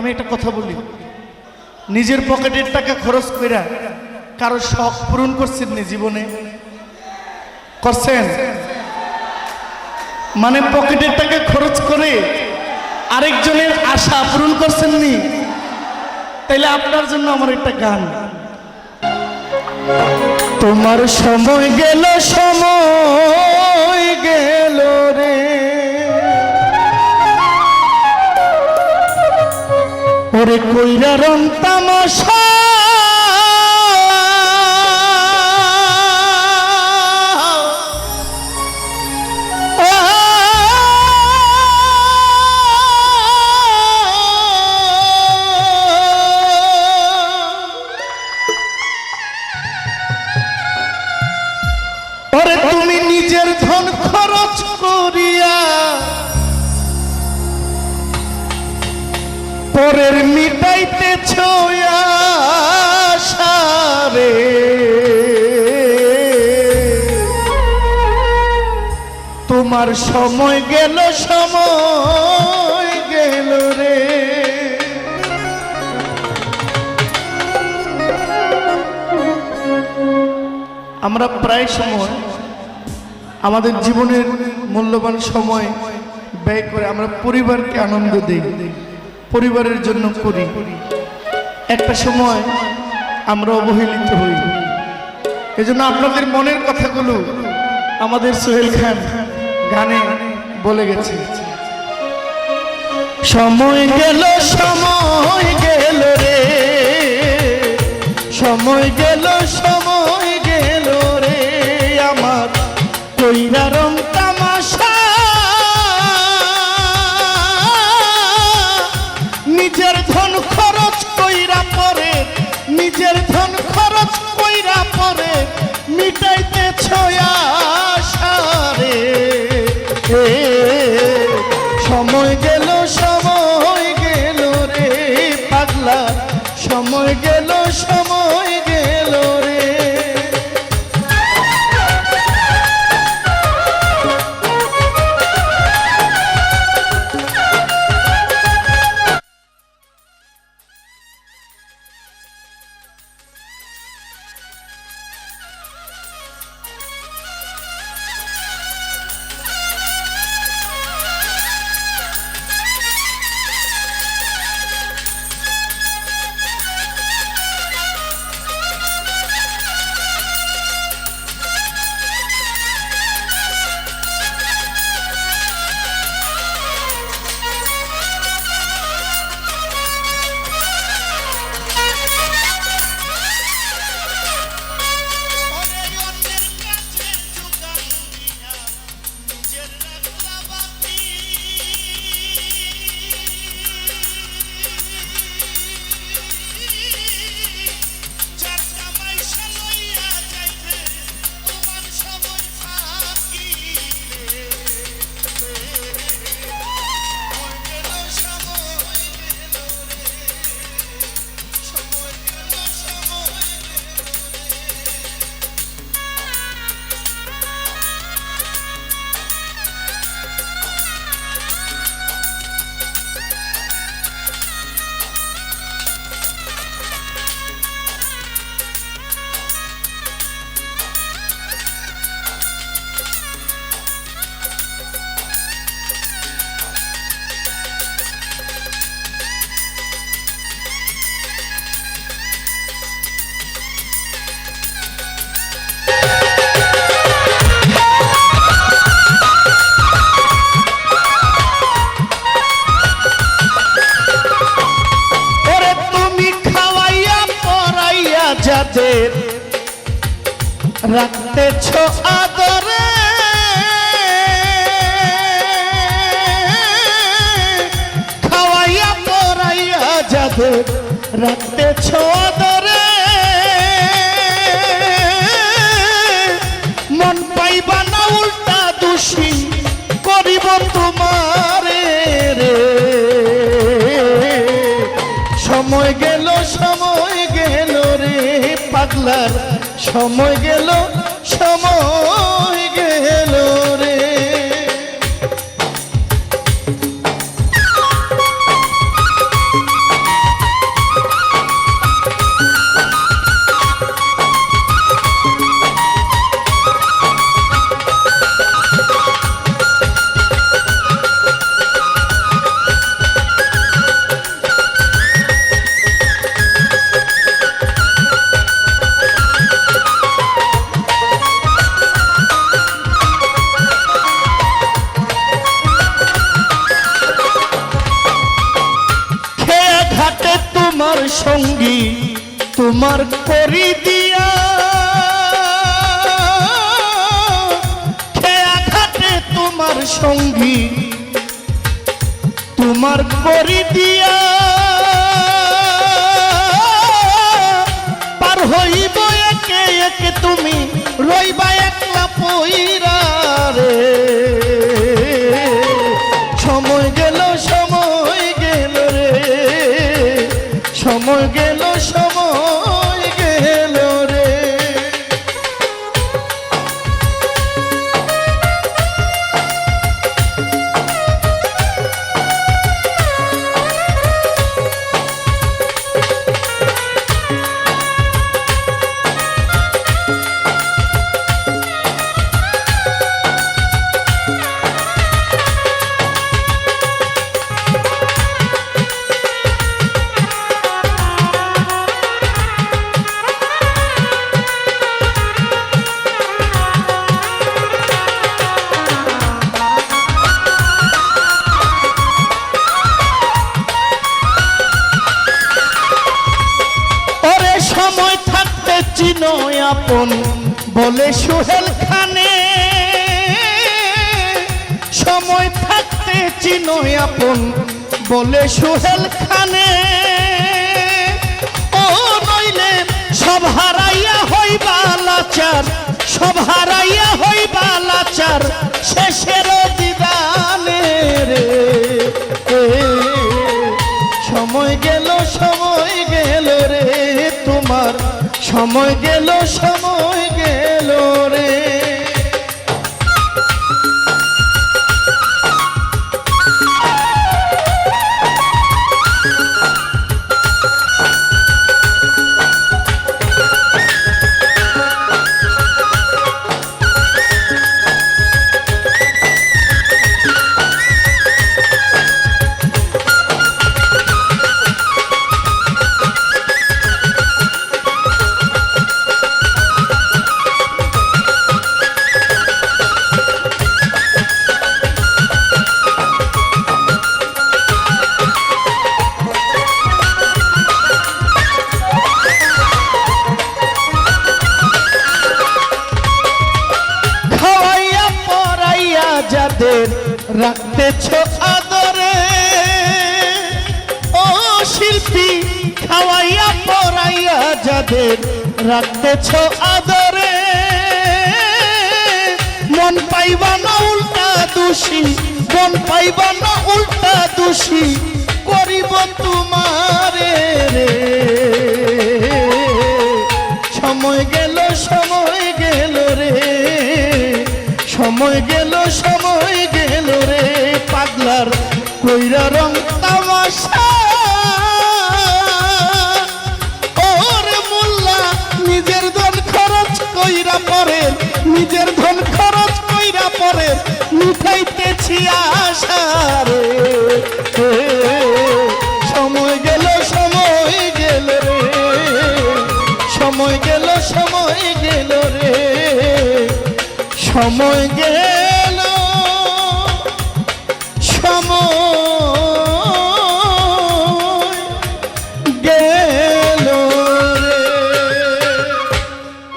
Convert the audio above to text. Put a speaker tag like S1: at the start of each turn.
S1: আমি একটা কথা বলি। নিজের পকেটের টাকা খরচ কইরা কারও শখ পূরণ করছেন নি জীবনে? করছেন? মানে পকেটের টাকা খরচ করে আরেকজনের আশা পূরণ করছেন নি? তাইলে আপনার জন্য আমার একটা গান। তোমার সময় গেল সময় গেল রে। কইরা রং তামাশা ওরে তুমি নিজের ধন খরচ করিয়া পরের মিটাইতেছ আশারে তোমার সময় গেল সময় গেল রে। আমরা প্রায় সময় আমাদের জীবনের মূল্যবান সময় ব্যয় করে আমরা পরিবারকে আনন্দ দিই। পরিবারের জন্য করি। একটা সময় আমরা অবহেলিত হই। এজন্য আপনাদের মনের কথাগুলো আমাদের সোহেল খান গানে বলে গেছে। সময় গেল সময় গেল রে। সময় গেল সময় রাখতেছ আদরে। খাওয়াইয়া পরাইয়া যাদের রাখতেছ আদরে। মন পাইবা না উল্টা দোষী, করিব তোমারে রে। সময় গেল সময় গেল রে পাগলার সময় গেল তোমার করি দিয়া। খেয়া খাটে তোমার সঙ্গী, তোমার করি দিয়া। পার হইব একে একে তুমি রইবা আপন বলে সোহেল খানে। সময় থাকতে চিনো আপন বলে সোহেল খানে। ও নইলে সব হারাইয়া হইবা লাচার, সব হারাইয়া হইবা লাচার শেষের দিদানে রে। সময় গেল সময় গেল রে তোমার সময় গেল সময় গেল। রাখতেছ আদরে। ও শিল্পী, খাওয়াইয়া পরাইয়া যাদের রাখতেছ আদরে। মন পাইবা না উল্টা দোষী, মন পাইবা না উল্টা দোষী, করিব তোমারে নিজের ধন খরচ কইরা পরে মিঠাইতেছি আসার রে এ, সময় গেল সময় গেল রে। সময় গেল সময় গেল রে। সময় গেল